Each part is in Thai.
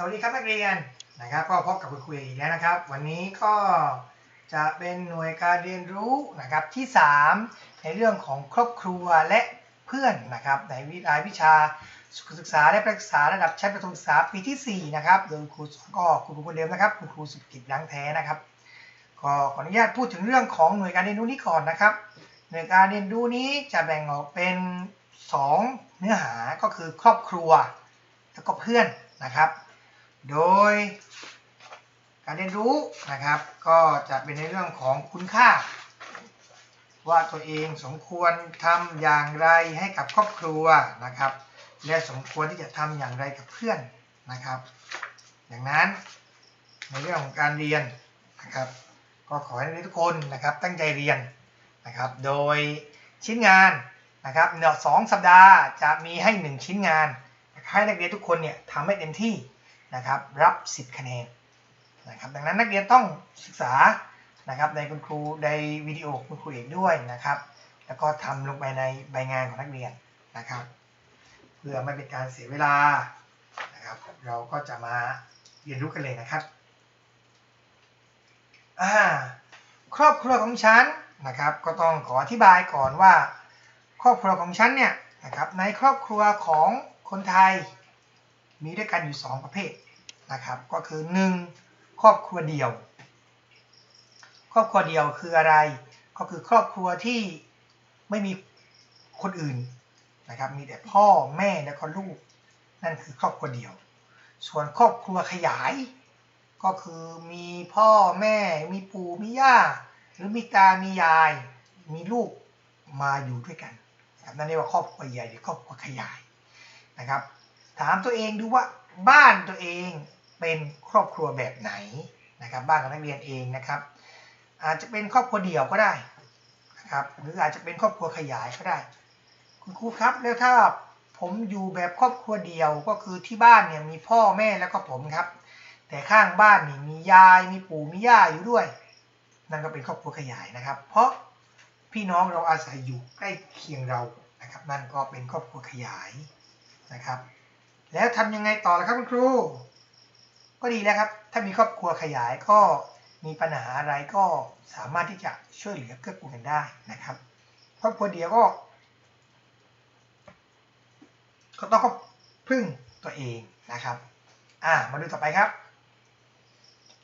สวัสดีครับนักเรียนนะครับก็พบกับคุณครูอีกแล้วนะครับ วันนี้ก็จะเป็นหน่วยการเรียนรู้นะครับที่ 3 ในเรื่องของครอบครัวและเพื่อนนะครับในวิรายวิชาสุขศึกษาและประศึกษาระดับชั้นประถมศึกษาปีที่4นะครับโดยครูสอนก็คุณครูคนเดิมนะครับคุณครูสุกิจล้างแท้นะครับก็ขออนุญาตพูดถึงเรื่องของหน่วยการเรียนรู้นี้ก่อนนะครับ หน่วยการเรียนรู้นี้จะแบ่งออกเป็น 2 เนื้อหาก็คือครอบครัวแล้วก็เพื่อนนะครับ โดยการเรียนรู้นะครับ ก็จะเป็นในเรื่องของคุณค่า ว่าตัวเองสมควรทำอย่างไรให้กับครอบครัวนะครับ และสมควรที่จะทำอย่างไรกับเพื่อนนะครับดังนั้นในเรื่องของการเรียนนะครับ ก็ขอให้นักเรียนทุกคนนะครับตั้งใจเรียนนะครับ โดยชิ้นงานนะครับเนสองสัปดาห์จะมีให้ 1 ชิ้นงานให้นักเรียนทุกคนเนี่ยทำให้เต็มที่ นะครับรับ 10 คะแนนนะครับดังนั้นนักเรียนต้องศึกษานะครับในคุณครูในวิดีโอคุณครูเอกด้วยนะครับ แล้วก็ทำลงไปในใบงานของนักเรียนนะครับ เพื่อไม่เป็นการเสียเวลานะครับ เราก็จะมาเรียนรู้กันเลยนะครับอ่าครอบครัวของฉันนะครับ ก็ต้องขออธิบายก่อนว่า ครอบครัวของฉันเนี่ยนะครับในครอบครัวของคนไทย มีด้วยกันอยู่ 2 ประเภทนะครับก็คือ 1. ครอบครัวเดี่ยว ครอบครัวเดี่ยวคืออะไร ก็คือครอบครัวที่ไม่มีคนอื่นนะครับมีแต่พ่อแม่แล้วก็ลูก นั่นคือครอบครัวเดี่ยว ส่วนครอบครัวขยาย ก็คือมีพ่อแม่ มีปู่มีย่า หรือมีตามียาย มีลูกมาอยู่ด้วยกันนะครับนั่นเรียกว่าครอบครัวใหญ่หรือครอบครัวขยายนะครับ ถามตัวเองดูว่าบ้านตัวเองเป็นครอบครัวแบบไหนนะครับ บ้านของนักเรียนเองนะครับ อาจจะเป็นครอบครัวเดี่ยวก็ได้นะครับ หรืออาจจะเป็นครอบครัวขยายก็ได้ คุณครูครับ แล้วถ้าผมอยู่แบบครอบครัวเดี่ยวก็คือที่บ้านเนี่ยมีพ่อแม่แล้วก็ผมครับ แต่ข้างบ้านนี่มียายมีปู่มีย่าอยู่ด้วย นั่นก็เป็นครอบครัวขยายนะครับ เพราะพี่น้องเราอาศัยอยู่ใกล้เคียงเรานะครับ นั่นก็เป็นครอบครัวขยายนะครับ แล้วทำยังไงต่อล่ะครับคุณครู ก็ดีแล้วครับ ถ้ามีครอบครัวขยายก็มีปัญหาอะไรก็สามารถที่จะช่วยเหลือเกื้อกูลกันได้นะครับ ครอบครัวเดียวก็ ก็ต้องพึ่งตัวเองนะครับ อ่ามาดูต่อไปครับ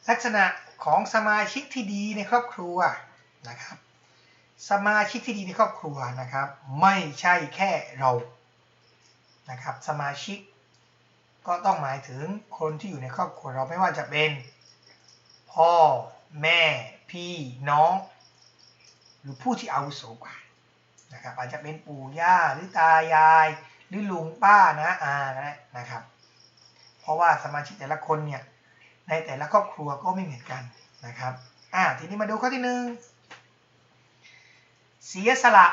ลักษณะของสมาชิกที่ดีในครอบครัวนะครับ สมาชิกที่ดีในครอบครัวนะครับ ไม่ใช่แค่เรานะครับ สมาชิก ก็ต้องหมายถึงคนที่อยู่ในครอบครัวเราไม่ว่าจะเป็น พ่อ แม่ พี่น้อง หรือผู้ที่อาวุโสกว่านะครับอาจจะเป็นปู่ย่าหรือตายาย หรือลุงป้านะอานะนะครับ เพราะว่าสมาชิกแต่ละคนเนี่ยในแต่ละครอบครัวก็ไม่เหมือนกันนะครับอ่าทีนี้มาดูข้อที่หนึ่งเสียสละ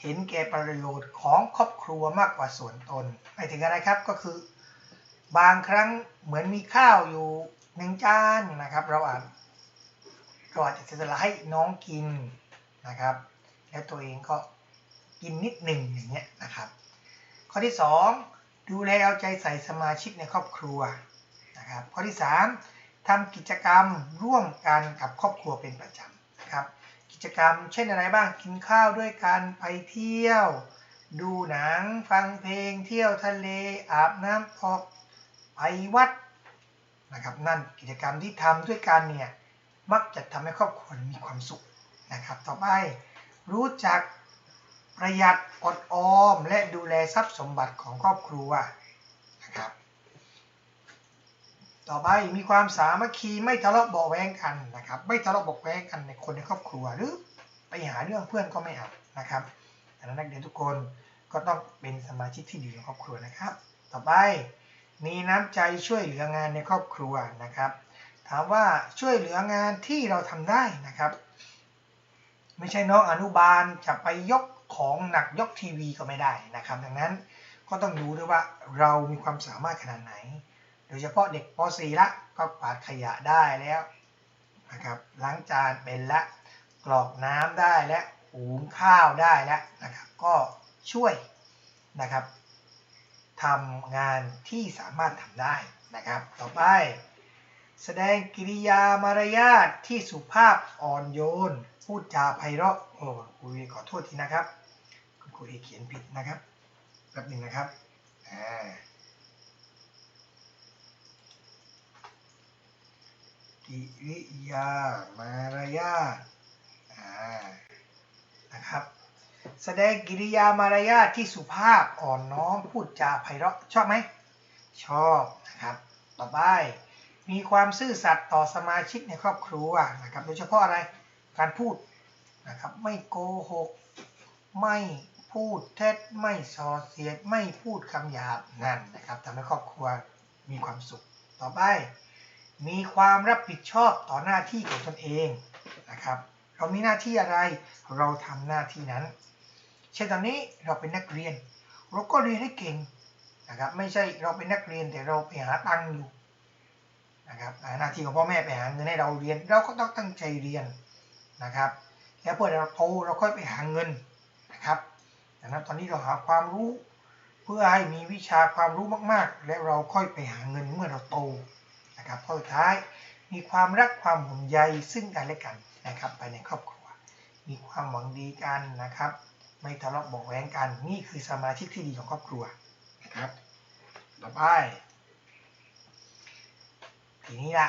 เห็นแก่ประโยชน์ของครอบครัวมากกว่าส่วนตนหมายถึงอะไรครับก็คือ บางครั้งเหมือนมีข้าวอยู่หนึ่งจานนะครับ เราอาจเราอาจจะเสียสละให้น้องกินนะครับ แล้วตัวเองก็กินนิดหนึ่งอย่างเงี้ยนะครับ ข้อที่ 2 ดูแลเอาใจใส่สมาชิกในครอบครัวนะครับ ข้อที่ 3ทำกิจกรรมร่วมกันกับครอบครัวเป็นประจำนะครับ กิจกรรมเช่นอะไรบ้างกินข้าวด้วยกันไปเที่ยว ดูหนังฟังเพลง เที่ยวทะเลอาบน้ำออก ไปวัดนะครับนั่นกิจกรรมที่ทำด้วยกันเนี่ยมักจะทำให้ครอบครัวมีความสุขนะครับ ต่อไปรู้จักประหยัดอดออม และดูแลทรัพย์สมบัติของครอบครัวนะครับ ต่อไปมีความสามัคคีไม่ทะเลาะเบาแวงกันนะครับ ไม่ทะเลาะเบาแวงกันในคนในครอบครัวหรือไปหาเรื่องเพื่อนก็ไม่เอานะครับดังนั้นนักเรียนทุกคนก็ต้องเป็นสมาชิกที่ดีของครอบครัวนะครับ ต่อไป มีน้ำใจช่วยเหลืองานในครอบครัวนะครับ ถามว่าช่วยเหลืองานที่เราทำได้นะครับ ไม่ใช่น้องอนุบาลจะไปยกของหนักยกทีวีก็ไม่ได้นะครับ ดังนั้นก็ต้องดูด้วยว่าเรามีความสามารถขนาดไหน โดยเฉพาะเด็กป .4 ละก็ปาดขยะได้แล้วนะครับล้างจานเป็นละกรอกน้ำได้และหุงข้าวได้แล้วนะครับ ก็ช่วยนะครับ ทำงานที่สามารถทำได้นะครับ ต่อไป แสดงกิริยามารยาทที่สุภาพอ่อนโยน พูดจาไพเราะโอ้ครูเอขอโทษทีนะครับ คุณครูเอเขียนผิดนะครับแป๊บหนึ่งนะครับอ่ากิริยามารยาทนะครับ แสดงกิริยามารยาทที่สุภาพอ่อนน้อมพูดจาไพเราะชอบไหมชอบนะครับต่อไปมีความซื่อสัตย์ต่อสมาชิกในครอบครัวนะครับโดยเฉพาะอะไรการพูดนะครับไม่โกหก ไม่พูดเท็จไม่ส่อเสียดไม่พูดคำหยาบนั่นนะครับทำให้ครอบครัวมีความสุข ต่อไป มีความรับผิดชอบต่อหน้าที่ของตนเองนะครับ เรามีหน้าที่อะไรเราทำหน้าที่นั้น เช่นตอนนี้เราเป็นนักเรียน เราก็เรียนให้เก่งนะครับไม่ใช่เราเป็นนักเรียนแต่เราไปหาตังค์อยู่นะครับหน้าที่ของพ่อแม่ไปหาเงินให้เราเรียน เราก็ต้องตั้งใจเรียนนะครับ แล้วเพื่อเราโตเราค่อยไปหาเงินนะครับดังนั้นตอนนี้เราหาความรู้เพื่อให้มีวิชาความรู้มากๆ แล้วเราค่อยไปหาเงินเมื่อเราโตนะครับข้อสุดท้ายมีความรักความห่วงใยซึ่งกันและกันนะครับภายในครอบครัว มีความหวังดีกันนะครับ ไม่ทะเลาะบาะแว้งกัน นี่คือสมาชิกที่ดีของครอบครัวนะครับ ต่อไป ทีนี้ละ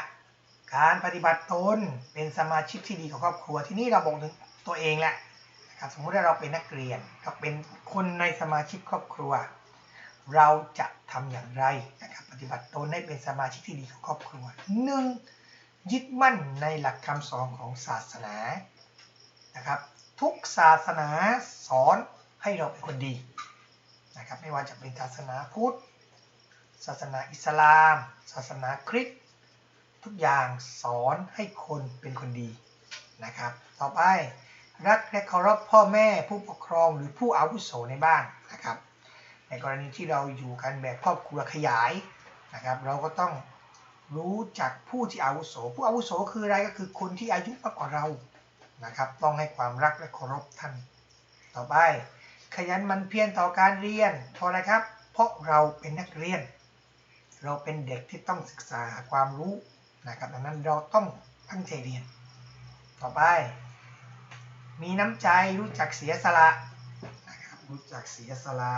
การปฏิบัติตนเป็นสมาชิกที่ดีของครอบครัว ที่นี้เราบอกถึงตัวเองแหละนะครับสมมุติว่าเราเป็นนักเรียนเราเป็นคนในสมาชิกครอบครัว เราจะทำอย่างไรนะครับปฏิบัติตนให้เป็นสมาชิกที่ดีของครอบครัวหนึ่งยึดมั่นในหลักคำสอนของศาสนานะครับ ทุกศาสนาสอนให้เราเป็นคนดีนะครับไม่ว่าจะเป็นศาสนาพุทธ ศาสนาอิสลาม ศาสนาคริสต์ทุกอย่างสอนให้คนเป็นคนดีนะครับ ต่อไปรักและเคารพพ่อแม่ผู้ปกครองหรือผู้อาวุโสในบ้านนะครับ ในกรณีที่เราอยู่กันแบบครอบครัวขยายนะครับ เราก็ต้องรู้จักผู้ที่อาวุโส ผู้อาวุโสคืออะไรก็คือคนที่อายุมากกว่าเรา นะครับ ต้องให้ความรักและเคารพท่าน ต่อไป ขยันมันเพียรต่อการเรียนเพราะอะไรครับ เพราะเราเป็นนักเรียน เราเป็นเด็กที่ต้องศึกษาหาความรู้นะครับดังนั้นเราต้องตั้งใจเรียน ต่อไป มีน้ำใจรู้จักเสียสละนะครับรู้จักเสียสละ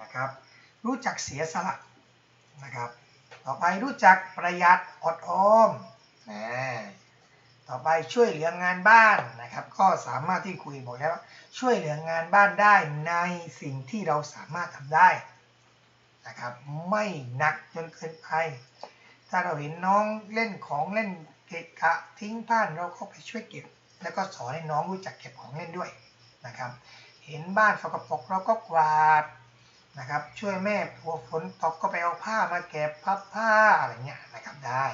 นะครับ รู้จักเสียสละนะครับ ต่อไปรู้จักประหยัดอดออมต่อไปช่วยเหลืองานบ้านนะครับ ก็สามารถที่คุยบอกแล้ว่าช่วยเหลืองานบ้านได้ในสิ่งที่เราสามารถทำได้นะครับไม่หนักจนเกินไปถ้าเราเห็นน้องเล่นของเล่นเกะกะทิ้งผ้านเราก็ไปช่วยเก็บ แล้วก็สอนให้น้องรู้จักเก็บของเล่นด้วยนะครับ เห็นบ้านสกปรกเราก็กวาด นะครับ ช่วยแม่ผัวฝนตกก็ไปเอาผ้ามาเก็บพับผ้าอะไรเงี้ยนะครับได้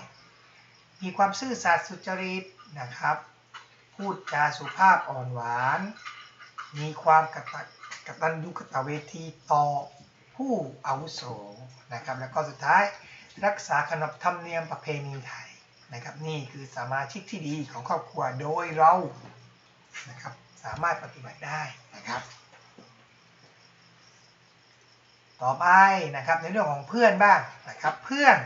มีความซื่อสัตย์สุจริตนะครับ พูดจาสุภาพอ่อนหวาน มีความกตักตัญญูกตเวทีต่อผู้อาวุโสนะครับ แล้วก็สุดท้ายรักษาขนบธรรมเนียมประเพณีไทยนะครับ นี่คือสมาชิกที่ดีของครอบครัวโดยเรานะครับ สามารถปฏิบัติได้นะครับ ต่อไปนะครับในเรื่องของเพื่อนบ้างนะครับเพื่อน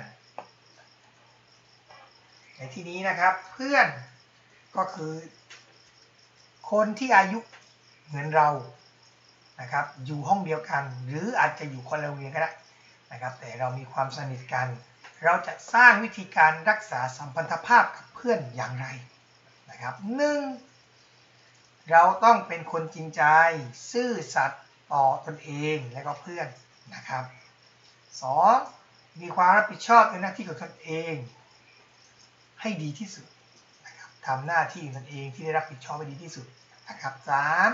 ในที่นี้นะครับเพื่อนก็คือ คนที่อายุเหมือนเรานะครับอยู่ห้องเดียวกัน หรืออาจจะอยู่คนละโรงเรียนก็ได้นะครับแต่เรามีความสนิทกัน เราจะสร้างวิธีการรักษาสัมพันธภาพกับเพื่อนอย่างไรนะครับหนึ่งเราต้องเป็นคนจริงใจ ซื่อสัตย์ต่อตนเองและก็เพื่อน นะครับสองมีความรับผิดชอบในหน้าที่ของตนเอง ให้ดีที่สุดนะครับทำหน้าที่ของตนเองที่ได้รับผิดชอบให้ดีที่สุดนะครับสาม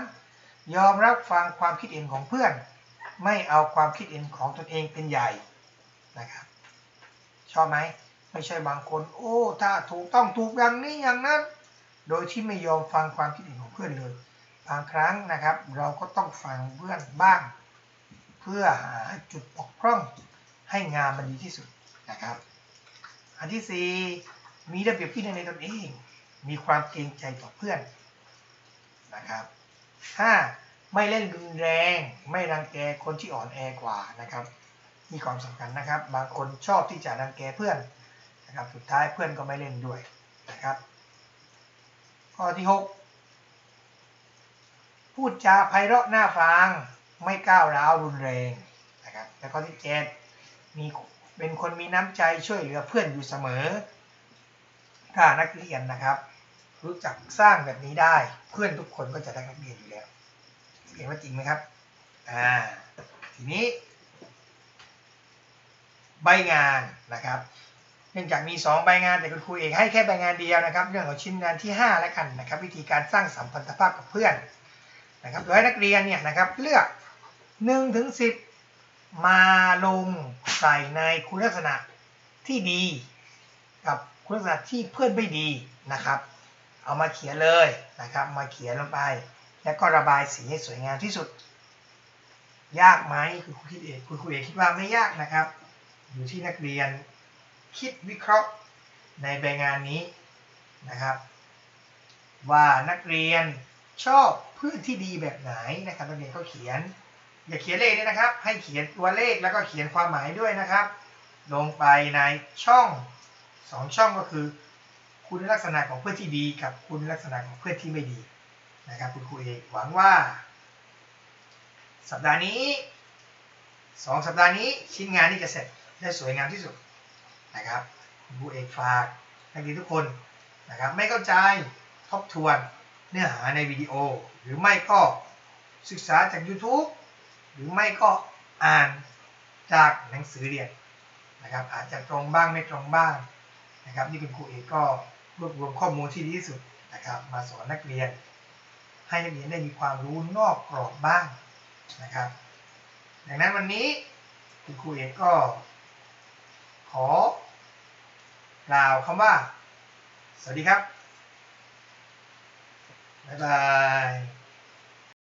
ยอมรับฟังความคิดเห็นของเพื่อน ไม่เอาความคิดเห็นของตนเองเป็นใหญ่นะครับชอบไหมไม่ใช่บางคน โอ้ถ้าถูกต้องถูกอย่างนี้อย่างนั้น โดยที่ไม่ยอมฟังความคิดเห็นของเพื่อนเลยบางครั้งนะครับ เราก็ต้องฟังเพื่อนบ้าง พื่อหาจุดบกพร่องให้งานมันดีที่สุดนะครับ อันที่สี่มีระเบียบวินัยในตนเอง มีความเกรงใจต่อเพื่อนนะครับห้าไม่เล่นรุนแรง ไม่รังแกคนที่อ่อนแอกว่านะครับมีความสำคัญนะครับ บางคนชอบที่จะรังแกเพื่อนนะครับ สุดท้ายเพื่อนก็ไม่เล่นด้วยนะครับ ข้อที่ 6 พูดจาไพเราะน่าฟัง ไม่ก้าวร้าวรุนแรงนะครับและข้อที่7มีเป็นคนมีน้ำใจช่วยเหลือเพื่อนอยู่เสมอ ถ้านักเรียนนะครับ รู้จักสร้างแบบนี้ได้เพื่อนทุกคนก็จะได้นักเรียนอยู่แล้วเห็นว่าจริงไหมครับอ่าทีนี้ ใบงานนะครับเนื่องจากมี 2 ใบงานแต่คุณครูเอกให้แค่ใบงานเดียวนะครับ เรื่องของชิ้นงานที่ 5 แล้วกันนะครับ วิธีการสร้างสัมพันธภาพกับเพื่อนนะครับโดยให้นักเรียนเนี่ยนะครับเลือก 1ถึง10มาลงใส่ในคุณลักษณะที่ดี กับคุณลักษณะที่เพื่อนไม่ดีนะครับ เอามาเขียนเลยนะครับ มาเขียนลงไป แล้วก็ระบายสีให้สวยงามที่สุด ยากไหมคือครูคิดเองคุณครูเอกคิดว่าไม่ยากนะครับ อยู่ที่นักเรียนคิดวิเคราะห์ในใบงานนี้นะครับ ว่านักเรียนชอบเพื่อนที่ดีแบบไหนนะครับนักเรียนก็เขียน อย่าเขียนเลขด้วยนะครับ ให้เขียนตัวเลขแล้วก็เขียนความหมายด้วยนะครับ ลงไปในช่องสองช่องก็คือ คุณลักษณะของเพื่อนที่ดี กับคุณลักษณะของเพื่อนที่ไม่ดีนะครับคุณครูเอกหวังว่า สัปดาห์นี้สองสัปดาห์นี้ชิ้นงานนี้จะเสร็จได้สวยงามที่สุดนะครับคุณครูเอกฝากนักเรียนทุกคนนะครับไม่เข้าใจทบทวนเนื้อหาในวิดีโอ หรือไม่ก็ศึกษาจาก YouTube หรือไม่ก็อ่านจากหนังสือเรียนนะครับอาจจะตรงบ้างไม่ตรงบ้างนะครับนี่คุณครูเอกก็รวบรวมข้อมูลที่ดีที่สุดนะครับมาสอนนักเรียน ให้นักเรียนได้มีความรู้นอกกรอบบ้างนะครับดังนั้นวันนี้คุณครูเอกก็ ขอกล่าวคำว่า สวัสดีครับ บ๊ายบาย